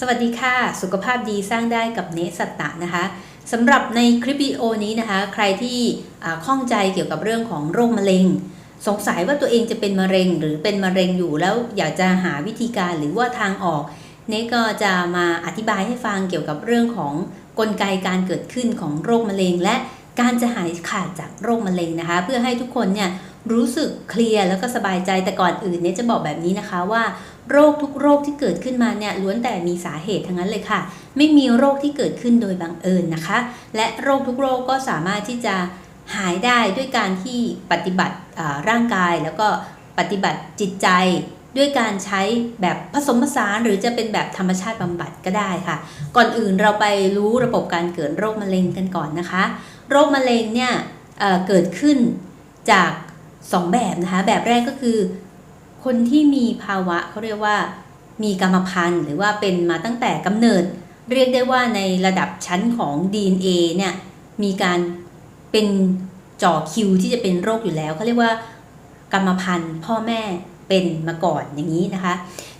สวัสดีค่ะ สุขภาพดีสร้างได้กับเนสัตตะนะคะสำหรับในคลิปวิดีโอนี้นะคะ ใครที่ข้องใจเกี่ยวกับเรื่องของโรคมะเร็ง สงสัยว่าตัวเองจะเป็นมะเร็งหรือเป็นมะเร็งอยู่แล้วอยากจะหาวิธีการหรือว่าทางออกเนก็จะมาอธิบายให้ฟังเกี่ยวกับเรื่องของกลไกการเกิดขึ้นของโรคมะเร็ง และการจะหายขาดจากโรคมะเร็งนะคะ เพื่อให้ทุกคนเนี่ยรู้สึกเคลียร์แล้วก็สบายใจแต่ก่อนอื่นเนี่ยจะบอกแบบนี้นะคะว่า โรคทุกโรคที่เกิดขึ้นมาเนี่ยล้วนแต่มีสาเหตุทั้งนั้นเลยค่ะ ไม่มีโรคที่เกิดขึ้นโดยบังเอิญนะคะ และโรคทุกโรคก็สามารถที่จะหายได้ด้วยการที่ปฏิบัติร่างกายแล้วก็ปฏิบัติจิตใจด้วยการใช้แบบผสมผสานหรือจะเป็นแบบธรรมชาติบำบัดก็ได้ค่ะ ก่อนอื่นเราไปรู้ระบบการเกิดโรคมะเร็งกันก่อนนะคะ โรคมะเร็งเนี่ยเเกิดขึ้นจาก 2 แบบนะคะ แบบแรกก็คือ คนที่มีภาวะเขาเรียกว่ามีกรรมพันธุ์หรือว่าเป็นมาตั้งแต่กำเนิด เรียกได้ว่าในระดับชั้นของ DNA เนี่ยมีการเป็นจ่อคิวที่จะเป็นโรคอยู่แล้วเขาเรียกว่ากรรมพันธุ์พ่อแม่เป็นมาก่อนอย่างนี้นะคะ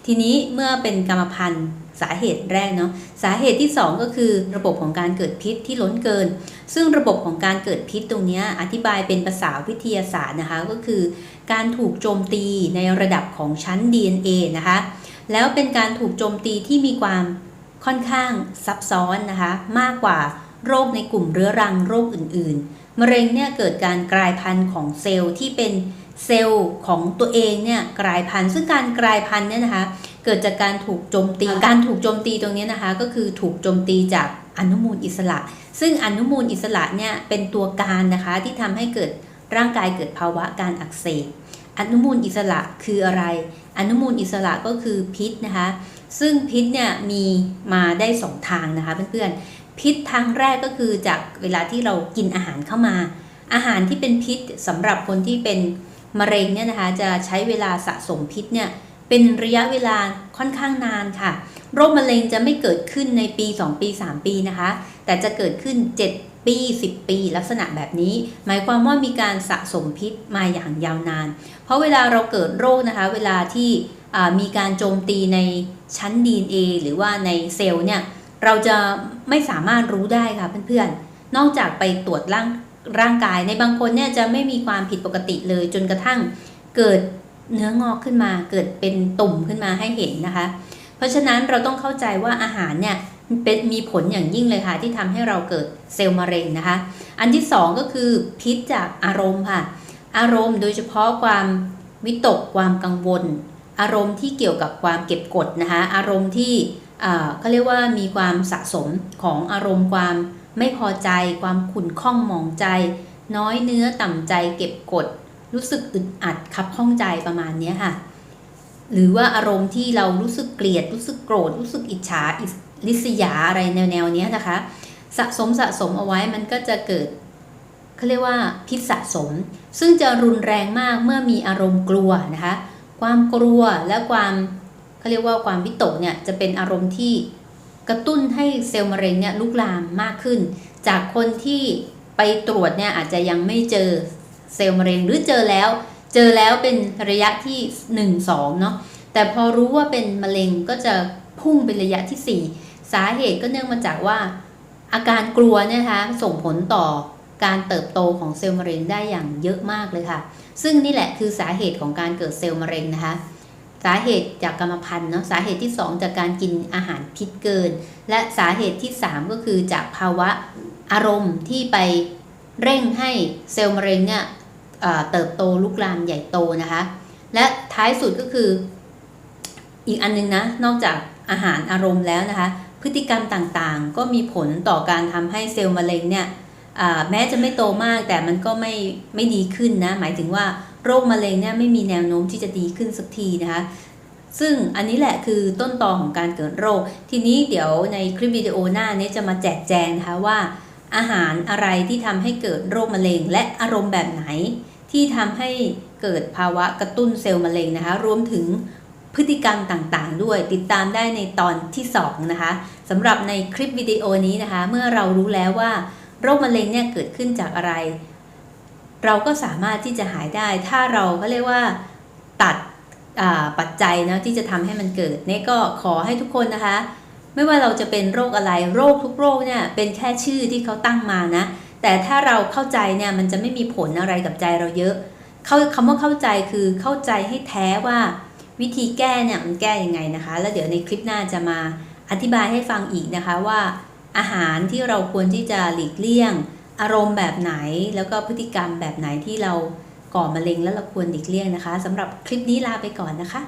ทีนี้เมื่อเป็นกรรมพันธุ์ สาเหตุแรกเนาะสาเหตุที่ 2 ก็คือระบบของการเกิดพิษที่ล้นเกิน ซึ่งระบบของการเกิดพิษตรงนี้อธิบายเป็นภาษาวิทยาศาสตร์นะคะก็คือ การถูกโจมตีในระดับของชั้น DNA นะคะแล้วเป็นการถูกโจมตีที่มีความค่อนข้างซับซ้อนนะคะมากกว่าโรคในกลุ่มเรื้อรังโรคอื่นๆ มะเร็งเนี่ยเกิดการกลายพันธุ์ของเซลล์ที่เป็นเซลล์ของตัวเองเนี่ยกลายพันธุ์ซึ่งการกลายพันธุ์เนี่ยนะคะ เกิดจากการถูกโจมตี การถูกโจมตีตรงเนี้ยนะคะ ก็คือถูกโจมตีจากอนุมูลอิสระ ซึ่งอนุมูลอิสระเนี่ยเป็นตัวการนะคะที่ทำให้เกิดร่างกายเกิดภาวะการอักเสบ อนุมูลอิสระคืออะไร อนุมูลอิสระก็คือพิษนะคะ ซึ่งพิษเนี่ยมีมาได้สองทางนะคะเพื่อนๆ พิษทางแรกก็คือจากเวลาที่เรากินอาหารเข้ามา อาหารที่เป็นพิษสำหรับคนที่เป็นมะเร็งเนี่ยนะคะจะใช้เวลาสะสมพิษเนี่ย เป็นระยะเวลาค่อนข้างนานค่ะ โรคมะเร็งจะไม่เกิดขึ้นในปี 2 ปี 3 ปีนะคะ แต่จะเกิดขึ้น 7 ปี 10 ปี ลักษณะแบบนี้ หมายความว่ามีการสะสมพิษมาอย่างยาวนาน เพราะเวลาเราเกิดโรคนะคะ เวลาที่มีการโจมตีในชั้น DNA หรือว่าในเซลล์เนี่ยเราจะไม่สามารถรู้ได้ค่ะเพื่อนๆ นอกจากไปตรวจร่างร่างกายในบางคนเนี่ยจะไม่มีความผิดปกติเลยจนกระทั่งเกิด เนื้องอกขึ้นมาเกิดเป็นตุ่มขึ้นมาให้เห็นนะคะ เพราะฉะนั้นเราต้องเข้าใจว่าอาหารเนี่ยเป็นมีผลอย่างยิ่งเลยค่ะ ที่ทำให้เราเกิดเซลล์มะเร็งนะคะ อันที่สองก็คือพิษจากอารมณ์ค่ะ อารมณ์โดยเฉพาะความวิตกความกังวล อารมณ์ที่เกี่ยวกับความเก็บกดนะคะ อารมณ์ที่เขาเรียกว่ามีความสะสมของอารมณ์ความไม่พอใจ ความขุ่นข้องมองใจ น้อยเนื้อต่ำใจเก็บกด รู้สึกอึดอัดคับข้องใจประมาณนี้ค่ะ หรือว่าอารมณ์ที่เรารู้สึกเกลียด รู้สึกโกรธ รู้สึกอิจฉาอิริษยาอะไรแนวแนวๆเนี้ยนะคะ สะสมสะสมเอาไว้มันก็จะเกิดเขาเรียกว่าพิษสะสม ซึ่งจะรุนแรงมากเมื่อมีอารมณ์กลัวนะคะ ความกลัวและความเขาเรียกว่าความวิตกเนี่ยจะเป็นอารมณ์ที่กระตุ้นให้เซลล์มะเร็งเนี่ยลุกลามมากขึ้น จากคนที่ไปตรวจเนี่ยอาจจะยังไม่เจอ เซลล์มะเร็งหรือเจอแล้ว เจอแล้วเป็นระยะที่ 1 2เนาะแต่พอรู้ว่าเป็นมะเร็งก็จะพุ่งเป็นระยะที่ 4 สาเหตุก็เนื่องมาจากว่า อาการกลัวเนี่ยนะคะส่งผลต่อการเติบโตของเซลล์มะเร็งได้อย่างเยอะมากเลยค่ะ ซึ่งนี่แหละคือสาเหตุของการเกิดเซลล์มะเร็งนะคะ สาเหตุจากกรรมพันธุ์เนาะสาเหตุที่ 2 จากการกินอาหารพิษเกิน และสาเหตุที่ 3 ก็คือจากภาวะอารมณ์ที่ไปเร่งให้เซลล์มะเร็งเนี่ย เติบโตลุกลามใหญ่โตนะคะ และท้ายสุดก็คืออีกอันนึงนะ นอกจากอาหารอารมณ์แล้วนะคะ พฤติกรรมต่างๆ ก็มีผลต่อการทำให้เซลล์มะเร็งเนี่ยแม้จะไม่โตมากแต่มันก็ไม่ไม่ดีขึ้นนะ หมายถึงว่าโรคมะเร็งเนี่ยไม่มีแนวโน้มที่จะดีขึ้นสักทีนะคะ ซึ่งอันนี้แหละคือต้นตอของการเกิดโรค ทีนี้เดี๋ยวในคลิปวิดีโอหน้านี้จะมาแจกแจงนะคะว่า อาหารอะไรที่ทำให้เกิดโรคมะเร็ง และอารมณ์แบบไหน ที่ทำให้เกิดภาวะกระตุ้นเซลล์มะเร็งนะคะ รวมถึงพฤติกรรมต่างๆ ด้วยติดตามได้ในตอนที่2นะคะสำหรับในคลิปวิดีโอนี้นะคะ เมื่อเรารู้แล้วว่า โรคมะเร็งเนี่ยเกิดขึ้นจากอะไร เราก็สามารถที่จะหายได้ ถ้าเราเขาเรียกว่าตัดปัจจัยนะที่จะทำให้มันเกิดเนี่ก็ขอให้ทุกคนนะคะ ไม่ว่าเราจะเป็นโรคอะไรโรคทุกโรคเนี่ยเป็นแค่ชื่อที่เขาตั้งมานะ แต่ถ้าเราเข้าใจเนี่ยมันจะไม่มีผลอะไรกับใจเราเยอะเขาคำว่าเข้าใจคือเข้าใจให้แท้ว่าวิธีแก้เนี่ยมันแก้ยังไงนะคะ แล้วเดี๋ยวในคลิปหน้าจะมาอธิบายให้ฟังอีกนะคะว่า อาหารที่เราควรที่จะหลีกเลี่ยง อารมณ์แบบไหน แล้วก็พฤติกรรมแบบไหนที่เราก่อมะเร็งแล้วเราควรหลีกเลี่ยงนะคะสำหรับคลิปนี้ลาไปก่อนนะคะ